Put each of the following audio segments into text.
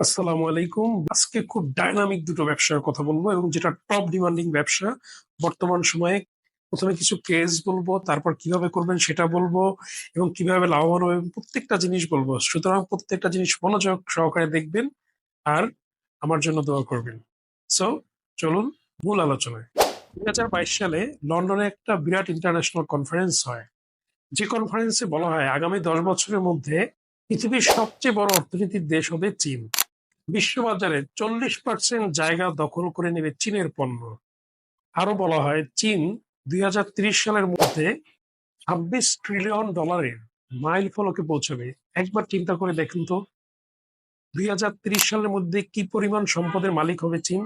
আসসালামু আলাইকুম। আজকে খুব ডাইনামিক দুটো ব্যবসার কথা বলব এবং যেটা টপ ডিমান্ডিং ব্যবসা, বর্তমান সময়ে প্রথমে কিছু কেস বলব, তারপর কীভাবে করবেন সেটা বলব এবং কীভাবে লাভবান হবেন প্রত্যেকটা জিনিস বলব। সুতরাং প্রত্যেকটা জিনিস মনোযোগ সহকারে দেখবেন আর আমার জন্য দোয়া করবেন। সো চলুন মূল আলোচনায়। দুই হাজার বাইশ সালে লন্ডনে একটা বিরাট ইন্টারন্যাশনাল কনফারেন্স হয়। যে কনফারেন্সে বলা হয়, আগামী দশ বছরের মধ্যে পৃথিবীর সবচেয়ে বড় অর্থনীতির দেশ হবে চীন। বিশ্ববাজারে চল্লিশ পার্সেন্ট জায়গা দখল করে নেবে চীনের পণ্য। আরও বলা হয়, চীন দুই সালের মধ্যে ছাব্বিশ ট্রিলিয়ন ডলারের মাইল ফলকে পৌঁছবে। একবার চিন্তা করে দেখুন তো, দুই সালের মধ্যে কি পরিমাণ সম্পদের মালিক হবে চীন?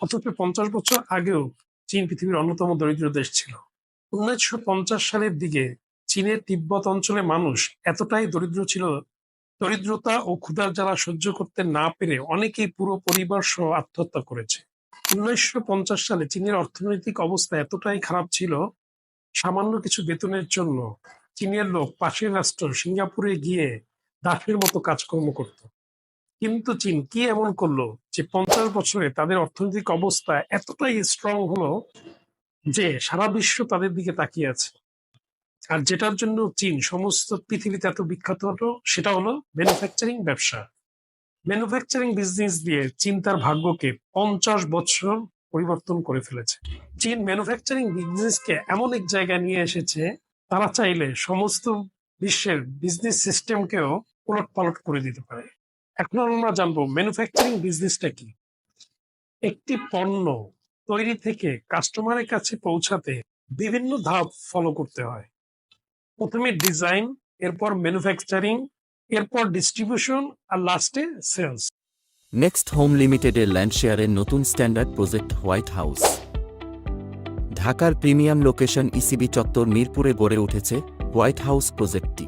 অথচ পঞ্চাশ বছর আগেও চীন পৃথিবীর অন্যতম দরিদ্র দেশ ছিল। উনিশশো পঞ্চাশ সালের দিকে চীনের তিব্বত অঞ্চলে মানুষ এতটাই দরিদ্র ছিল দরিদ্রতা ও ক্ষুধার জ্বালা সহ্য করতে না পেরে অনেকেই পুরো পরিবার সহ আত্মহত্যা করেছে। উনিশশো পঞ্চাশ সালে চীনের অর্থনৈতিক অবস্থা এতটাই খারাপ ছিল, সামান্য কিছু বেতনের জন্য চীনের লোক পাশের রাষ্ট্র সিঙ্গাপুরে গিয়ে দাসের মতো কাজকর্ম করত। কিন্তু চীন কি এমন করল যে পঞ্চাশ বছরে তাদের অর্থনৈতিক অবস্থা এতটাই স্ট্রং হলো যে সারা বিশ্ব তাদের দিকে তাকিয়ে আছে। আর যেটার জন্য চীন সমস্ত পৃথিবীতে এত বিখ্যাত হলো, সেটা হলো ম্যানুফ্যাকচারিং ব্যবসা। ম্যানুফ্যাকচারিং বিজনেস দিয়ে চীন তার ভাগ্যকে পঞ্চাশ বছর পরিবর্তন করে ফেলেছে। চীন ম্যানুফ্যাকচারিং বিজনেসকে এমন এক জায়গায় নিয়ে এসেছে, তারা চাইলে সমস্ত বিশ্বের বিজনেস সিস্টেমকেও উলট পালট করে দিতে পারে। এখন আমরা জানব ম্যানুফ্যাকচারিং বিজনেসটা কি? একটি পণ্য তৈরি থেকে কাস্টমারের কাছে পৌঁছাতে বিভিন্ন ধাপ ফলো করতে হয়। প্রথমে ডিজাইন এরপর ম্যানুফ্যাকচারিং এরপর ডিস্ট্রিবিউশন আর লাস্টে সেলস নেক্সট হোম লিমিটেডের ল্যান্ড শেয়ারের নতুন স্ট্যান্ডার্ড প্রজেক্ট হোয়াইট হাউস ঢাকার প্রিমিয়াম লোকেশন ইসিবি চত্বর মিরপুরে গড়ে উঠেছে হোয়াইট হাউস প্রজেক্টটি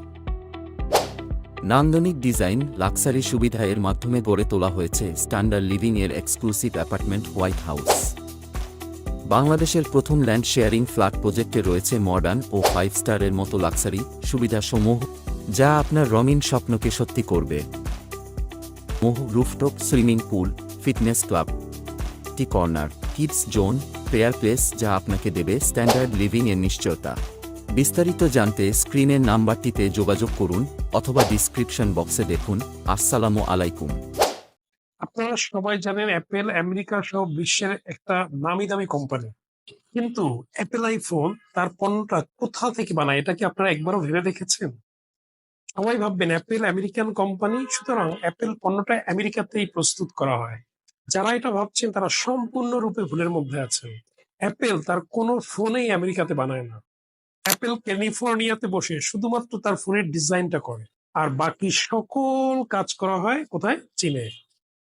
নান্দনিক ডিজাইন লাক্সারি সুবিধা এর মাধ্যমে গড়ে তোলা হয়েছে স্ট্যান্ডার্ড লিভিং এর এক্সক্লুসিভ অ্যাপার্টমেন্ট হোয়াইট হাউস বাংলাদেশের প্রথম ল্যান্ড শেয়ারিং ফ্ল্যাট প্রজেক্টে রয়েছে মডার্ন ও ফাইভ স্টারের মতো লাক্সারি সুবিধাসমূহ, যা আপনার রঙিন স্বপ্নকে সত্যি করবে। মোহ rooftop, swimming pool, fitness club, tea corner, kids zone, prayer place, যা আপনাকে দেবে স্ট্যান্ডার্ড লিভিং এর নিশ্চয়তা। বিস্তারিত জানতে স্ক্রিনের নাম্বারটিতে যোগাযোগ করুন অথবা ডিসক্রিপশন বক্সে দেখুন। আসসালামু আলাইকুম। আপনারা সবাই জানেন অ্যাপেল আমেরিকা সহ বিশ্বের একটা নামি দামি কোম্পানি কিন্তু অ্যাপেল আইফোন তার পণ্যটা কোথা থেকে বানায়, এটা কি আপনারা একবারও ভেবে দেখেছেন? সবাই ভাববেন অ্যাপেল আমেরিকান কোম্পানি সুতরাং অ্যাপেল পণ্যটা আমেরিকাতেই প্রস্তুত করা হয়। যারা এটা ভাবছেন তারা সম্পূর্ণরূপে ভুলের মধ্যে আছেন। অ্যাপেল তার কোনো ফোনেই আমেরিকাতে বানায় না। অ্যাপেল ক্যালিফোর্নিয়াতে বসে শুধুমাত্র তার ফোনের ডিজাইনটা করে। আর বাকি সকল কাজ করা হয় কোথায়? চীনে।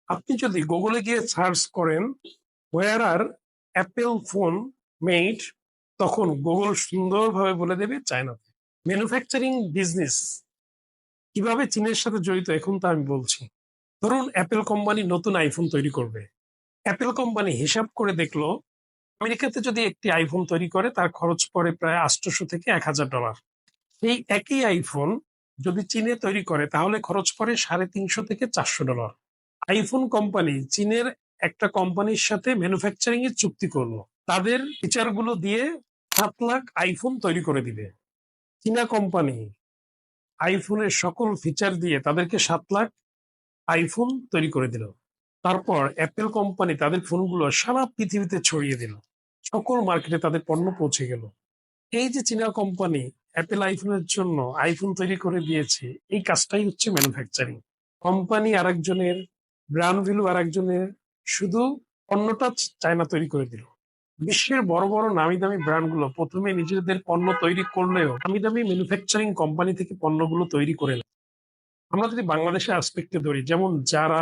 আপনি যদি গুগলে গিয়ে সার্চ করেন where are Apple phone made তখন গুগল সুন্দরভাবে বলে দেবে চায়নাতে ম্যানুফ্যাকচারিং বিজনেস কীভাবে চীনের সাথে জড়িত? এখন তা আমি বলছি। ধরুন অ্যাপেল কোম্পানি নতুন আইফোন তৈরি করবে। অ্যাপেল কোম্পানি হিসাব করে দেখল, আমেরিকাতে যদি একটি আইফোন তৈরি করে, তার খরচ পড়ে প্রায় আটশোশো থেকে এক হাজার ডলার। সেই একই আইফোন যদি চীনে তৈরি করে, তাহলে খরচ পড়ে সাড়ে তিনশো থেকে চারশো ডলার। আইফোন কোম্পানি চীনের একটা কোম্পানির সাথে ম্যানুফ্যাকচারিং এর চুক্তি করল। তাদের ফিচারগুলো দিয়ে সাত লাখ আইফোন তৈরি করে দিবে। চীনা কোম্পানি আইফোনের সকল ফিচার দিয়ে তাদেরকে সাত লাখ আইফোন তৈরি করে দিল। তারপর অ্যাপেল কোম্পানি তাদের ফোনগুলো সারা পৃথিবীতে ছড়িয়ে দিল। সকল মার্কেটে তাদের পণ্য পৌঁছে গেল। এই যে চীনা কোম্পানি অ্যাপেল আইফোনের জন্য আইফোন তৈরি করে দিয়েছে, এই কাজটাই হচ্ছে ম্যানুফ্যাকচারিং কোম্পানি আরেকজনের ব্র্যান্ড ভ্যালু আরেকজনের শুধু পণ্যটা চায়না তৈরি করে দিল। বিশ্বের বড় বড় নামি দামি ব্র্যান্ডগুলো প্রথমে নিজেদের পণ্য তৈরি করলেও নামি দামি ম্যানুফ্যাকচারিং কোম্পানি থেকে পণ্যগুলো তৈরি করে আমরা যদি বাংলাদেশের আসপেক্টে ধরি, যেমন যারা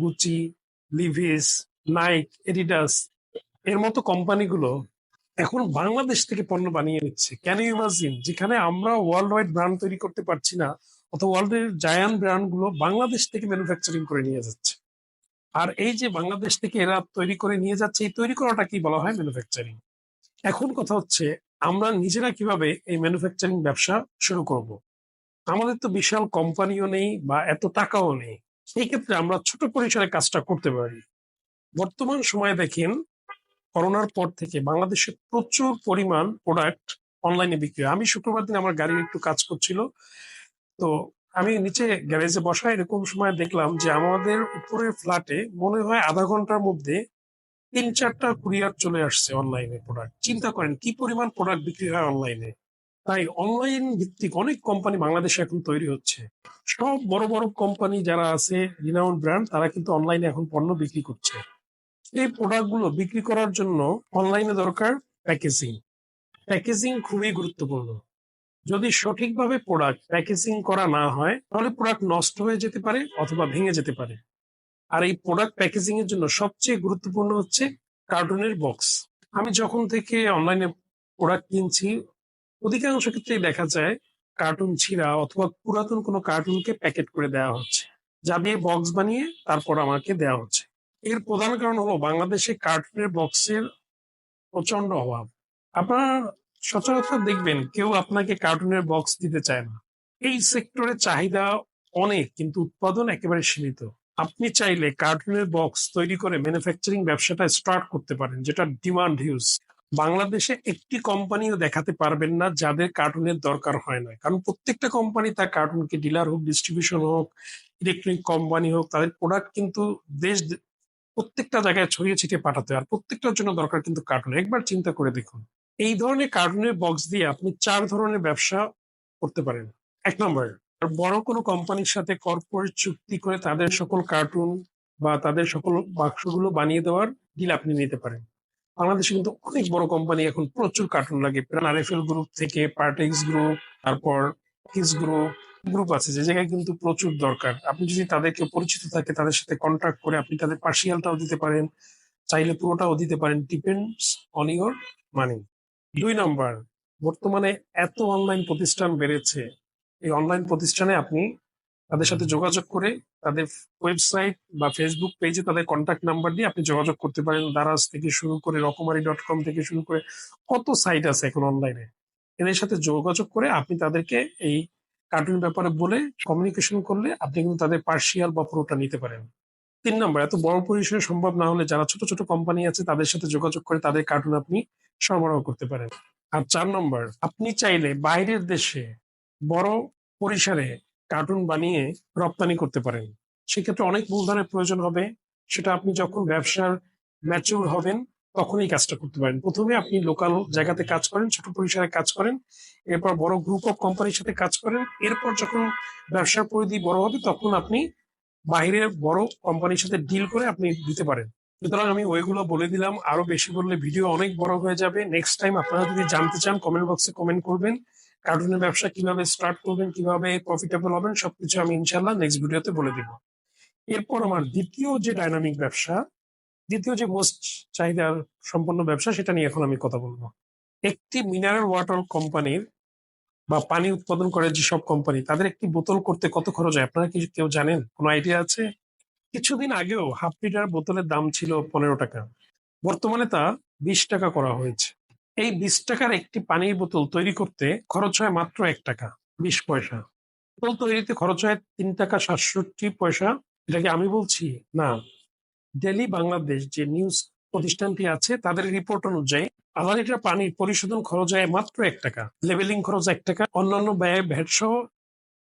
গুচি লিভিস নাইক এডিডাস এর মতো কোম্পানিগুলো এখন বাংলাদেশ থেকে পণ্য বানিয়ে নিচ্ছে। ক্যান ইমাজিন যেখানে আমরা ওয়ার্ল্ড ওয়াইড ব্র্যান্ড তৈরি করতে পারছি না অথবা ওয়ার্ল্ডের জায়ান্ট ব্র্যান্ডগুলো বাংলাদেশ থেকে ম্যানুফ্যাকচারিং করে নিয়ে যাচ্ছে। আর এই যে বাংলাদেশ থেকে এরা তৈরি করে নিয়ে যাচ্ছে, এই তৈরি করাটা কি বলা হয় ম্যানুফ্যাকচারিং এখন কথা হচ্ছে, আমরা নিজেরা কীভাবে এই ম্যানুফ্যাকচারিং ব্যবসা শুরু করব। আমাদের তো বিশাল কোম্পানিও নেই বা এত টাকাও নেই। সেই ক্ষেত্রে আমরা ছোট পরিসরে কাজটা করতে পারি। বর্তমান সময়ে দেখেন, করোনার পর থেকে বাংলাদেশে প্রচুর পরিমাণ প্রোডাক্ট অনলাইনে বিক্রি হয়। আমি শুক্রবার দিন আমার গাড়ির একটু কাজ করছিল। তো আমি নিচে গ্যারেজে বসা এরকম সময় দেখলাম যে আমাদের উপরের ফ্ল্যাটে মনে হয় আধা ঘণ্টার মধ্যে তিন চারটা কুরিয়ার চলে আসছে অনলাইনে প্রোডাক্ট চিন্তা করেন, কি পরিমাণ প্রোডাক্ট বিক্রি হয় অনলাইনে তাই অনলাইন ভিত্তিক অনেক কোম্পানি বাংলাদেশে এখন তৈরি হচ্ছে। সব বড় বড় কোম্পানি যারা আছে রিনাউন্ড ব্র্যান্ড তারা কিন্তু অনলাইনে এখন পণ্য বিক্রি করছে। এই প্রোডাক্টগুলো বিক্রি করার জন্য অনলাইনে দরকার প্যাকেজিং প্যাকেজিং খুবই গুরুত্বপূর্ণ। যদি সঠিকভাবে প্রোডাক্ট প্যাকেজিং করা না হয়, তাহলে প্রোডাক্ট নষ্ট হয়ে যেতে পারে অথবা ভেঙে যেতে পারে। আর এই প্রোডাক্ট প্যাকেজিং এর জন্য সবচেয়ে গুরুত্বপূর্ণ হচ্ছে কার্টুনের বক্স আমি যখন থেকে অনলাইনে প্রোডাক্ট কিনছি, অধিকাংশ ক্ষেত্রেই দেখা যায় কার্টুন ছিঁড়া অথবা পুরাতন কোনো কার্টুনকে প্যাকেট করে দেওয়া হচ্ছে। যা দিয়ে বক্স বানিয়ে তারপর আমাকে দেওয়া হচ্ছে। এর প্রধান কারণ হলো বাংলাদেশে কার্টুনের বক্সের প্রচণ্ড অভাব। আপনার সচরাচর দেখবেন কেউ আপনাকে কার্টুনের বক্স দিতে চায় না। এই সেক্টরে চাহিদা অনেক, কিন্তু উৎপাদন একেবারে সীমিত। আপনি চাইলে কার্টুনের বক্স তৈরি করে ম্যানুফ্যাকচারিং ব্যবসাটা স্টার্ট করতে পারেন, যেটা ডিমান্ড হিউজ বাংলাদেশে একটি কোম্পানিও দেখাতে পারবেন না যাদের কার্টুনের দরকার হয় না। কারণ প্রত্যেকটা কোম্পানি তার কার্টুনকে ডিলার হোক ডিস্ট্রিবিউশন হোক ইলেকট্রনিক কোম্পানি হোক, তাদের প্রোডাক্ট কিন্তু দেশ প্রত্যেকটা জায়গায় ছড়িয়ে ছিটিয়ে পাঠাতে আর প্রত্যেকটার জন্য দরকার কিন্তু কার্টুন একবার চিন্তা করে দেখুন। এই ধরনের কার্টুনের বক্স দিয়ে আপনি চার ধরনের ব্যবসা করতে পারেন। এক নম্বর, বড় কোনো কোম্পানির সাথে কর্পোরেট চুক্তি করে তাদের সকল কার্টুন বা তাদের সকল বাক্সগুলো বানিয়ে দেওয়ার ডিল আপনি নিতে পারেন। বাংলাদেশে কিন্তু অনেক বড় কোম্পানি এখন প্রচুর কার্টুন লাগে। আরএফএল গ্রুপ থেকে পার্টেক্স গ্রুপ তারপর কিস গ্রুপ গ্রুপ আছে, যে জায়গায় কিন্তু প্রচুর দরকার। আপনি যদি তাদেরকে পরিচিত থাকে, তাদের সাথে কন্ট্যাক্ট করে আপনি তাদের পার্সিয়ালটাও দিতে পারেন, চাইলে পুরোটাও দিতে পারেন। ডিপেন্ডস অন ইওর মানি দুই নম্বর, বর্তমানে এত অনলাইন প্রতিষ্ঠান বেড়েছে, এই অনলাইন প্রতিষ্ঠানে আপনি তাদের সাথে যোগাযোগ করে তাদের ওয়েবসাইট বা ফেসবুক পেজে তাদের কন্ট্যাক্ট নাম্বার দিয়ে আপনি যোগাযোগ করতে পারেন। দারাজ থেকে শুরু করে, রকমারি ডট কম থেকে শুরু করে, কত সাইট আছে এখন অনলাইনে এদের সাথে যোগাযোগ করে আপনি তাদেরকে এই কার্টুন ব্যাপারে বলে কমিউনিকেশন করলে আপনি কিন্তু তাদের পার্সিয়াল বা পুরোটা নিতে পারেন। তিন নম্বর, এত বড় পরিসরে সম্ভব না হলে যারা ছোট ছোট কোম্পানি আছে তাদের সাথে যোগাযোগ করে তাদের কার্টুন আপনি সরবরাহ করতে পারেন। আর চার নম্বর, আপনি চাইলে বাইরের দেশে বড় পরিসরে কার্টুন বানিয়ে রপ্তানি করতে পারেন। সেক্ষেত্রে অনেক মূলধনের প্রয়োজন হবে। সেটা আপনি যখন ব্যবসার ম্যাচিউর হবেন, তখনই কাজটা করতে পারেন। প্রথমে আপনি লোকাল জায়গাতে কাজ করেন, ছোট পরিসরে কাজ করেন, এরপর বড় গ্রুপ অফ কোম্পানির সাথে কাজ করেন, এরপর যখন ব্যবসার পরিধি বড় হবে, তখন আপনি বাইরের বড় কোম্পানির সাথে ডিল করে আপনি দিতে পারেন। সুতরাং আমি ওইগুলো বলে দিলাম। আরও বেশি বললে ভিডিও অনেক বড় হয়ে যাবে। নেক্সট টাইম আপনারা যদি জানতে চান কমেন্ট বক্সে কমেন্ট করবেন। কার্টুনের ব্যবসা কীভাবে স্টার্ট করবেন, কীভাবে প্রফিটেবল হবেন, সবকিছু আমি ইনশাল্লাহ নেক্সট ভিডিওতে বলে দিব। এরপর আমার দ্বিতীয় যে ডাইনামিক ব্যবসা, দ্বিতীয় যে মোস্ট চাহিদার সম্পন্ন ব্যবসা, সেটা নিয়ে এখন আমি কথা বলব। একটি মিনারেল ওয়াটার কোম্পানির বা পানি উৎপাদন করে যেসব কোম্পানি তাদের একটি বোতল করতে কত খরচ হয়? আপনারা কি কেউ জানেন? কোনো আইডিয়া আছে? কিছুদিন আগেও হাফ লিটার বোতলের দাম ছিল পনেরো টাকা। বর্তমানে তা বিশ টাকা করা হয়েছে। এই বিশ টাকার একটি পানির বোতল তৈরি করতে খরচ হয় মাত্র এক টাকা, বিশ পয়সা। বোতল তৈরিতে খরচ হয় তিন টাকা সাতষট্টি পয়সা। এটাকে আমি বলছি না। ডেলি বাংলাদেশ যে নিউজ প্রতিষ্ঠানটি আছে, তাদের রিপোর্ট অনুযায়ী আধা লিটার পানির পরিশোধন খরচ হয় মাত্র এক টাকা। লেভেলিং খরচ এক টাকা। অন্যান্য ব্যয় ভ্যাট সহ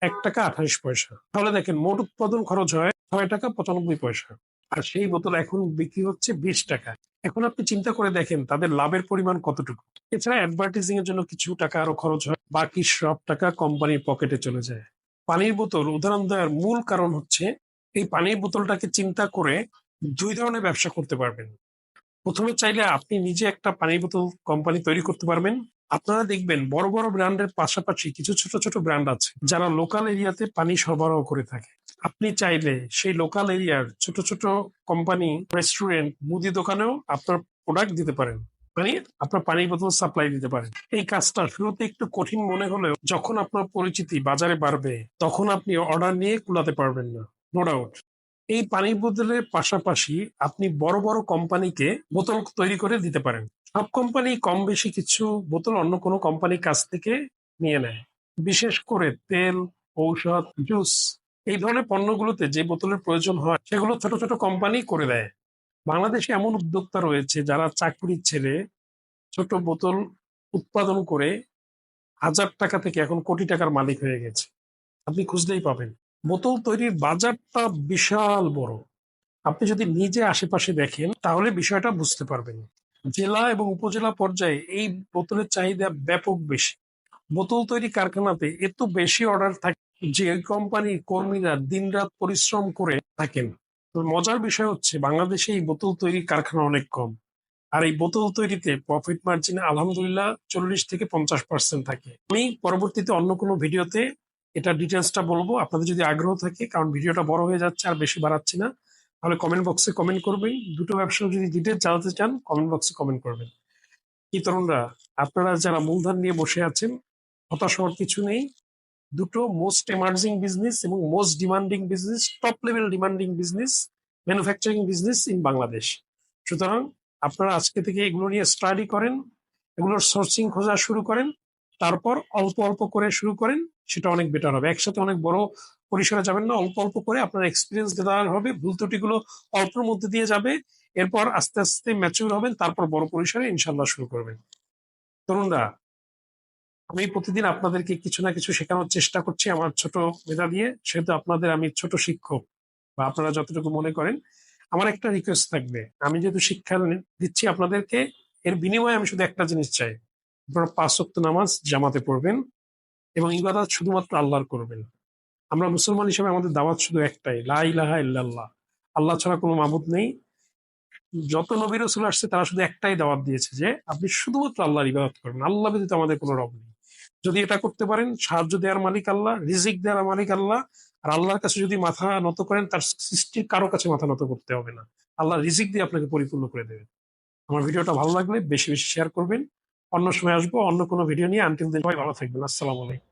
এক টাকা আঠাইশ পয়সা। তাহলে দেখেন, মোট উৎপাদন খরচ হয় ছয় টাকা পঁচানব্বই পয়সা। আর সেই বোতল এখন বিক্রি হচ্ছে বিশ টাকা। এখন আপনি চিন্তা করে দেখেন, তাদের লাভের পরিমাণ কতটুকু? এছাড়া অ্যাডভার্টাইজিং এর জন্য কিছু টাকা আরও খরচ হয়, বাকি সব টাকা কোম্পানির পকেটে চলে যায়। পানির বোতল, উদাহরণ দেওয়ার মূল কারণ হচ্ছে, এই পানির বোতলটাকে চিন্তা করে দুই ধরনের ব্যবসা করতে পারবেন। প্রথমে চাইলে আপনি নিজে একটা পানির বোতল কোম্পানি তৈরি করতে পারবেন। আপনারা দেখবেন বড় বড় ব্র্যান্ডের পাশাপাশি কিছু ছোট ছোট ব্র্যান্ড আছে যারা লোকাল এরিয়াতে পানি সরবরাহ করে থাকে। আপনি চাইলে সেই লোকাল এরিয়ার ছোট ছোট কোম্পানি, রেস্টুরেন্ট, মুদি দোকানেও আপনার প্রোডাক্ট দিতে পারেন। মানে আপনার পানির বোতল সাপ্লাই দিতে পারেন। এই কাজটা শুরুতে একটু কঠিন মনে হলেও যখন আপনার পরিচিতি বাজারে বাড়বে, তখন আপনি অর্ডার নিয়ে কুলাতে পারবেন না। নো ডাউট এই পানির বোতলের পাশাপাশি আপনি বড় বড় কোম্পানিকে বোতল তৈরি করে দিতে পারেন। সব কোম্পানি কম বেশি কিছু বোতল অন্য কোনো কোম্পানির কাছ থেকে নিয়ে নেয়। বিশেষ করে তেল, ঔষধ, জুস এই ধরনের পণ্যগুলোতে যে বোতলের প্রয়োজন হয়, সেগুলো ছোট ছোট কোম্পানি করে দেয়। বাংলাদেশে এমন উদ্যোক্তা রয়েছে যারা চাকরি ছেড়ে ছোট বোতল উৎপাদন করে হাজার টাকা থেকে এখন কোটি টাকার মালিক হয়ে গেছে। আপনি খুঁজলেই পাবেন। বোতল তৈরির বাজারটা বিশাল বড়। আপনি যদি নিজে আশেপাশে দেখেন, তাহলে বিষয়টা বুঝতে পারবেন। জেলা এবং উপজেলা পর্যায়ে এই বোতলের চাহিদা ব্যাপক বেশি। বোতল তৈরি কারখানাতে এত বেশি অর্ডার থাকে যে কোম্পানির কর্মীরা দিনরাত পরিশ্রম করে থাকেন। মজার বিষয় হচ্ছে বাংলাদেশে এই বোতল তৈরির কারখানা অনেক কম। আর এই বোতল তৈরিতে প্রফিট মার্জিন আলহামদুলিল্লাহ চল্লিশ থেকে পঞ্চাশ পার্সেন্ট থাকে। আমি পরবর্তীতে অন্য কোনো ভিডিওতে এটা ডিটেলসটা বলব। আপনাদের যদি আগ্রহ থাকে, কারণ ভিডিওটা বড় হয়ে যাচ্ছে আর বেশি বাড়াচ্ছি না তাহলে কমেন্ট বক্সে কমেন্ট করবেন। দুটো ব্যবসা যদি ডিটেলস জানাতে চান কমেন্ট বক্সে কমেন্ট করবেন। কি তরুণরা, আপনারা যারা মূলধন নিয়ে বসে আছেন, হতাশ হওয়ার কিছু নেই। দুটো মোস্ট এমার্জিং বিজনেস এবং most demanding business top level demanding business manufacturing business in Bangladesh সুতরাং আপনারা আজকে থেকে এগুলো নিয়ে স্টাডি করেন, এগুলোর সোর্সিং খোঁজা শুরু করেন, তারপর অল্প অল্প করে শুরু করেন, সেটা অনেক বেটার হবে। একসাথে অনেক বড় পরিসরে যাবেন না, অল্প অল্প করে আপনার এক্সপিরিয়েন্স দেওয়া হবে, ভুল ত্রুটিগুলো অল্পের মধ্যে দিয়ে যাবে, এরপর আস্তে আস্তে ম্যাচিউর হবেন, তারপর বড় পরিসরে ইনশাল্লাহ শুরু করবেন। তরুণরা, আমি প্রতিদিন আপনাদেরকে কিছু না কিছু শেখানোর চেষ্টা করছি আমার ছোট মেধা দিয়ে, সেহেতু আপনাদের আমি ছোট শিক্ষক, বা আপনারা যতটুকু মনে করেন, আমার একটা রিকোয়েস্ট থাকবে, আমি যেহেতু শিক্ষা দিচ্ছি আপনাদেরকে, এর বিনিময়ে আমি শুধু একটা জিনিস চাই, আপনারা পাঁচ নামাজ জামাতে পড়বেন এবং ইবাদত শুধুমাত্র আল্লাহর করবেন। আমরা মুসলমান হিসেবে আমাদের দাওয়াত শুধু একটাই, লা ইলাহা ইল্লাল্লাহ। আল্লাহ ছাড়া কোনো মাবুদ নেই। যত নবী রসুল আসছে, তারা শুধু একটাই দাওয়াত দিয়েছে যে, আপনি শুধুমাত্র আল্লাহর ইবাদত করবেন আল্লাহ ব্যতীত আমাদের কোনো রব নেই। যদি এটা করতে পারেন, সাহায্য দেওয়ার মালিক আল্লাহ, রিজিক দেওয়ার মালিক আল্লাহ, আর আল্লাহর কাছে যদি মাথা নত করেন, তার সৃষ্টির কারও কাছে মাথা নত করতে হবে না। আল্লাহ রিজিক দিয়ে আপনাকে পরিপূর্ণ করে দেবেন আমার ভিডিওটা ভালো লাগলে বেশি বেশি শেয়ার করবেন। অন্য সময় আসব, অন্য কোনো ভিডিও নিয়ে। আনটিল দিন, সবাই ভালো থাকবেন। আসসালামু আলাইকুম।